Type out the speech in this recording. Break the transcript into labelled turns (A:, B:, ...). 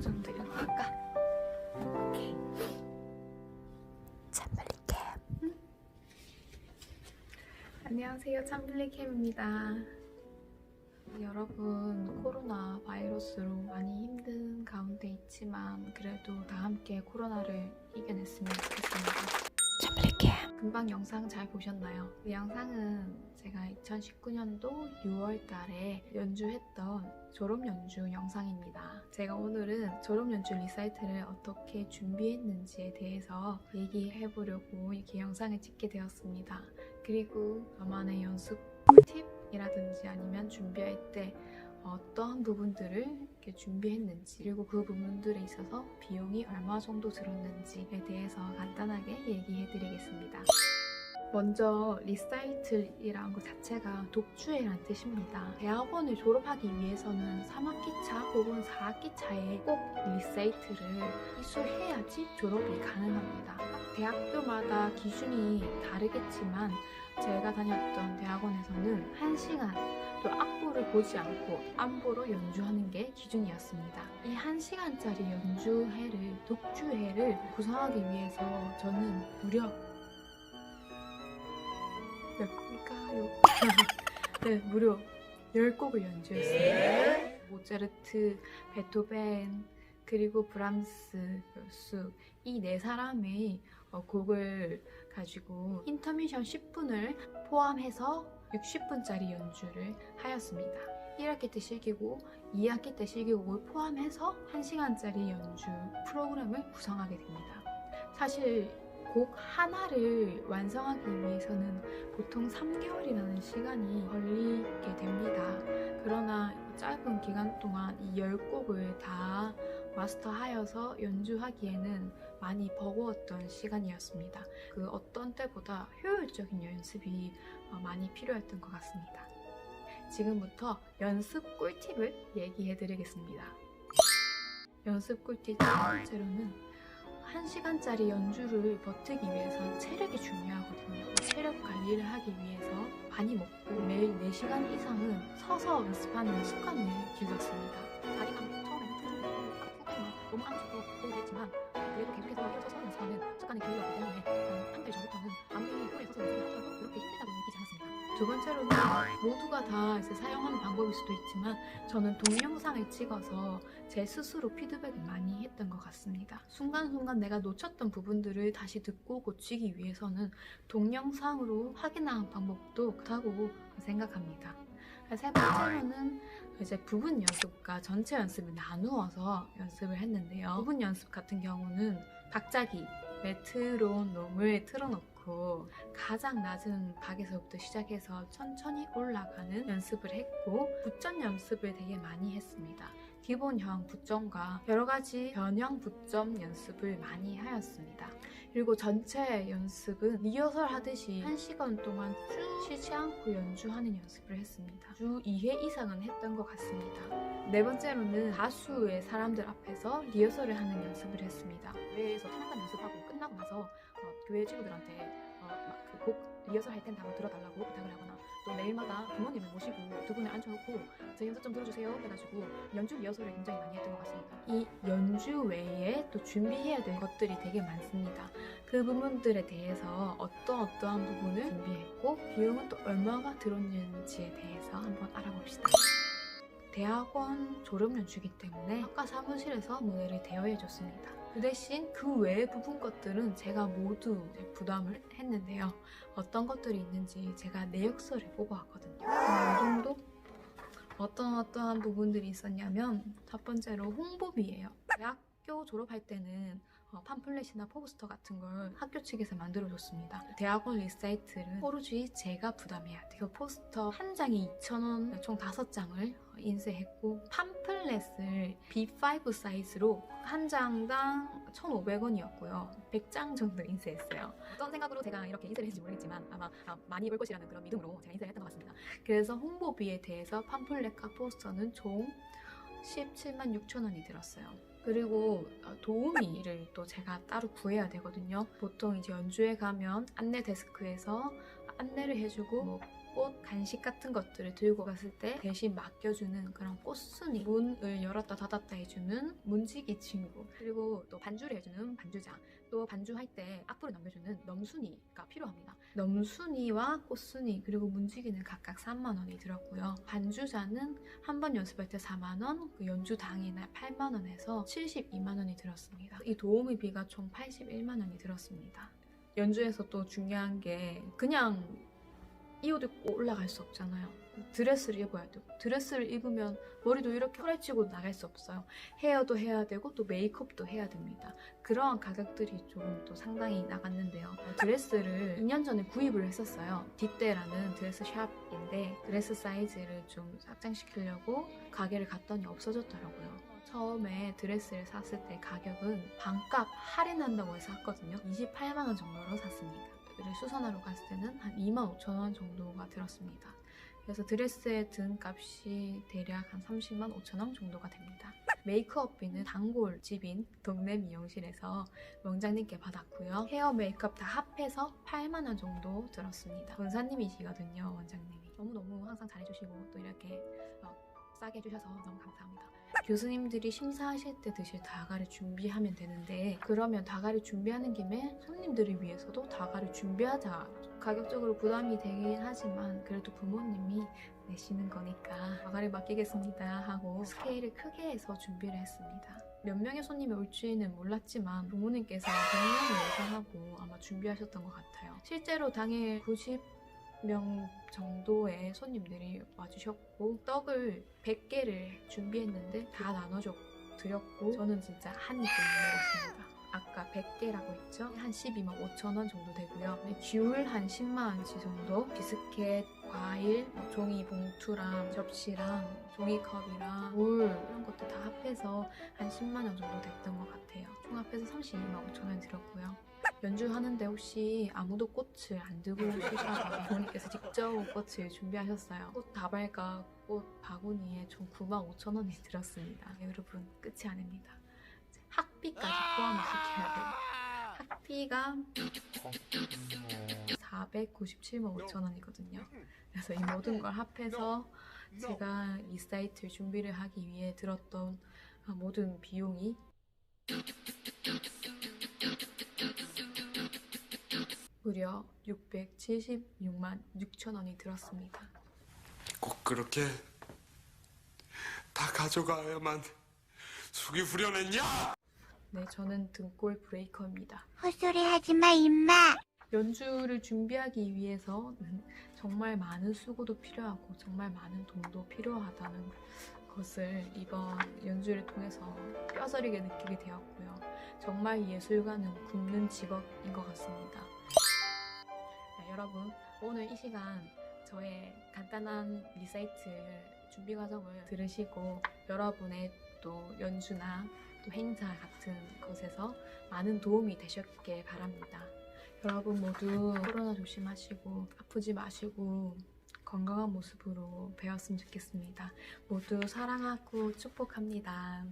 A: 좀 들여볼까? 오케이. 참블리캠. 안녕하세요, 참블리캠입니다. 여러분, 코로나 바이러스로 많이 힘든 가운데 있지만 그래도 다 함께 코로나를 이겨냈으면 좋겠습니다. 참블리캠. 금방 영상 잘 보셨나요? 그 영상은 제가 2019년도 6월 달에 연주했던 졸업 연주 영상입니다. 제가 오늘은 졸업 연주 리사이트를 어떻게 준비했는지에 대해서 얘기해 보려고 이렇게 영상을 찍게 되었습니다. 그리고 저만의 연습 팁이라든지 아니면 준비할 때 어떠한 부분들을 이렇게 준비했는지 그리고 그 부분들에 있어서 비용이 얼마 정도 들었는지에 대해서 간단하게 얘기해 드리겠습니다. 먼저 리사이틀이라는 것 자체가 독주회라는 뜻입니다. 대학원을 졸업하기 위해서는 3학기차 혹은 4학기차에 꼭 리사이트를 이수해야지 졸업이 가능합니다. 각 대학교마다 기준이 다르겠지만 제가 다녔던 대학원에서는 1시간 또 악보를 보지 않고 안보로 연주하는 게 기준이었습니다. 이 1시간짜리 연주회를 독주회를 구성하기 위해서 저는 무려 몇 곡일까요? 네, 무려 10곡을 연주했어요. 모차르트, 베토벤, 그리고 브람스, 열수 이 네 사람의 어, 곡을 가지고 인터미션 10분을 포함해서 60분짜리 연주를 하였습니다. 1학기 때 실기고 2학기 때 실기곡을 포함해서 1시간짜리 연주 프로그램을 구성하게 됩니다. 사실 곡 하나를 완성하기 위해서는 보통 3개월이라는 시간이 걸리게 됩니다. 그러나 짧은 기간 동안 이 10곡을 다 마스터하여서 연주하기에는 많이 버거웠던 시간이었습니다. 그 어떤 때보다 효율적인 연습이 어, 많이 필요했던 것 같습니다. 지금부터 연습 꿀팁을 얘기해 드리겠습니다. 연습 꿀팁 첫 번째로는 1시간짜리 연주를 버티기 위해서 체력이 중요하거든요. 체력 관리를 하기 위해서 많이 먹고 매일 4시간 이상은 서서 연습하는 습관을 길렀습니다. 다리가 처음에는 퉁퉁 아프고 막 너무 안 좋고 그랬지만 그래도 계속해서 일어서서 연습하는 습관을 길렀기 때문에 두 번째로는 모두가 다 이제 사용하는 방법일 수도 있지만 저는 동영상을 찍어서 제 스스로 피드백을 많이 했던 것 같습니다. 순간순간 내가 놓쳤던 부분들을 다시 듣고 고치기 위해서는 동영상으로 확인하는 방법도 좋다고 생각합니다. 세 번째로는 이제 부분 연습과 전체 연습을 나누어서 연습을 했는데요. 부분 연습 같은 경우는 박자기, 메트로놈을 틀어놓고 가장 낮은 박에서부터 시작해서 천천히 올라가는 연습을 했고 부점 연습을 되게 많이 했습니다. 기본형 부점과 여러 가지 변형 부점 연습을 많이 하였습니다. 그리고 전체 연습은 리허설 하듯이 1시간 동안 쭉 쉬지 않고 연주하는 연습을 했습니다. 주 2회 이상은 했던 것 같습니다. 네 번째로는 다수의 사람들 앞에서 리허설을 하는 연습을 했습니다. 교회에서 찬양단 연습하고 끝나고 나서 어, 교회 친구들한테 어, 그곡 리허설 할땐 한번 들어달라고 부탁을 하거나 또 매일마다 부모님을 모시고 두 분을 앉혀놓고 제 연습 좀 들어주세요 해가지고 연주 리허설을 굉장히 많이 했던 것 같습니다. 이 연주 외에 또 준비해야 될 것들이 되게 많습니다. 그 부분들에 대해서 어떠 어떠한 부분을 준비했고 비용은 또 얼마가 들었는지에 대해서 한번 알아봅시다. 대학원 졸업 연주기 때문에 학과 사무실에서 무대를 대여해 줬습니다. 그 대신 그 외의 부분 것들은 제가 모두 부담을 했는데요. 어떤 것들이 있는지 제가 내역서를 보고 왔거든요. 이 정도? 어떤 어떠한 부분들이 있었냐면 첫 번째로 홍보비예요. 대학교 졸업할 때는 어, 팜플렛이나 포스터 같은 걸 학교 측에서 만들어줬습니다. 대학원 리사이트는 오로지 제가 부담해야 돼요. 그 포스터 한 장이 2,000원, 총 5장을 인쇄했고 팜 플렛을 B5 사이즈로 한 장당 1,500원이었고요. 100장 정도 인쇄했어요. 어떤 생각으로 제가 이렇게 인쇄를 했는지 모르겠지만 아마 아, 많이 벌 것이라는 그런 믿음으로 제가 인쇄를 했던 것 같습니다. 그래서 홍보비에 대해서 팜플렛과 포스터는 총 17만 6천 원이 들었어요. 그리고 어, 도우미를 또 제가 따로 구해야 되거든요. 보통 이제 연주회 가면 안내 데스크에서 안내를 해주고 뭐 꽃, 간식 같은 것들을 들고 갔을 때 대신 맡겨주는 그런 꽃순이 문을 열었다 닫았다 해주는 문지기 친구 그리고 또 반주를 해주는 반주장 또 반주할 때 악보를 넘겨주는 넘순이가 필요합니다. 넘순이와 꽃순이 그리고 문지기는 각각 3만 원이 들었고요. 반주자는 한 번 연습할 때 4만 원, 그 연주 당일날 8만 원에서 72만 원이 들었습니다. 이 도우미비가 총 81만 원이 들었습니다. 연주에서 또 중요한 게 그냥 이 옷 입고 올라갈 수 없잖아요. 드레스를 입어야 되고 드레스를 입으면 머리도 이렇게 후레치고 나갈 수 없어요. 헤어도 해야 되고 또 메이크업도 해야 됩니다. 그러한 가격들이 조금 또 상당히 나갔는데요. 어, 드레스를 2년 전에 구입을 했었어요. 뒷대라는 드레스 샵인데 드레스 사이즈를 좀 확장시키려고 가게를 갔더니 없어졌더라고요. 처음에 드레스를 샀을 때 가격은 반값 할인한다고 해서 샀거든요. 28만 원 정도로 샀습니다. 를 수선하러 갔을 때는 한 2만 5천 원 정도가 들었습니다. 그래서 드레스의 든 값이 대략 한 30만 5천 원 정도가 됩니다. 메이크업비는 단골 집인 동네 미용실에서 원장님께 받았고요. 헤어 메이크업 다 합해서 8만 원 정도 들었습니다. 원사님이시거든요, 원장님이. 너무너무 항상 잘해주시고 또 이렇게 어, 싸게 해주셔서 너무 감사합니다. 교수님들이 심사하실 때 드실 다가를 준비하면 되는데 그러면 다가를 준비하는 김에 손님들을 위해서도 다가를 준비하자. 가격적으로 부담이 되긴 하지만 그래도 부모님이 내시는 거니까 다가를 맡기겠습니다 하고 스케일을 크게 해서 준비를 했습니다. 몇 명의 손님이 올지는 몰랐지만 부모님께서 100명을 예상하고 아마 준비하셨던 것 같아요. 실제로 당일 90 명 정도의 손님들이 와주셨고 떡을 100개를 준비했는데 다 나눠줘 드렸고 저는 진짜 한 입을 먹었습니다. 아까 100개라고 했죠? 한 12만 5천 원 정도 되고요. 네, 귤한 10만 원치 정도, 비스켓, 과일, 뭐 종이 봉투랑 접시랑 종이컵이랑 물 이런 것들 다 합해서 한 10만 원 정도 됐던 것 같아요. 총 합해서 32만 5천 원 들었고요. 연주하는데 혹시 아무도 꽃을 안 들고 오실까봐 부모님께서 직접 꽃을 준비하셨어요. 꽃 다발과 꽃 바구니에 총 9만 5천 원이 들었습니다. 네, 여러분 끝이 아닙니다. 학비까지 포함을 시켜야 돼요. 학비가 497만 5천 원이거든요. 그래서 이 모든 걸 합해서 제가 이 사이트를 준비를 하기 위해 들었던 모든 비용이 무려 676만 6천 원이 들었습니다.
B: 꼭 그렇게 다 가져가야만 속이 후련했냐?
A: 네, 저는 등골 브레이커입니다.
C: 헛소리 하지 마, 임마.
A: 연주를 준비하기 위해서는 정말 많은 수고도 필요하고 정말 많은 돈도 필요하다는 것을 이번 연주를 통해서 뼈저리게 느끼게 되었고요. 정말 예술가는 굶는 직업인 것 같습니다. 네, 여러분, 오늘 이 시간 저의 간단한 리사이트 준비 과정을 들으시고 여러분의 또 연주나 또 행사 같은 것에서 많은 도움이 되셨길 바랍니다. 여러분 모두 코로나 조심하시고 아프지 마시고 건강한 모습으로 배웠으면 좋겠습니다. 모두 사랑하고 축복합니다.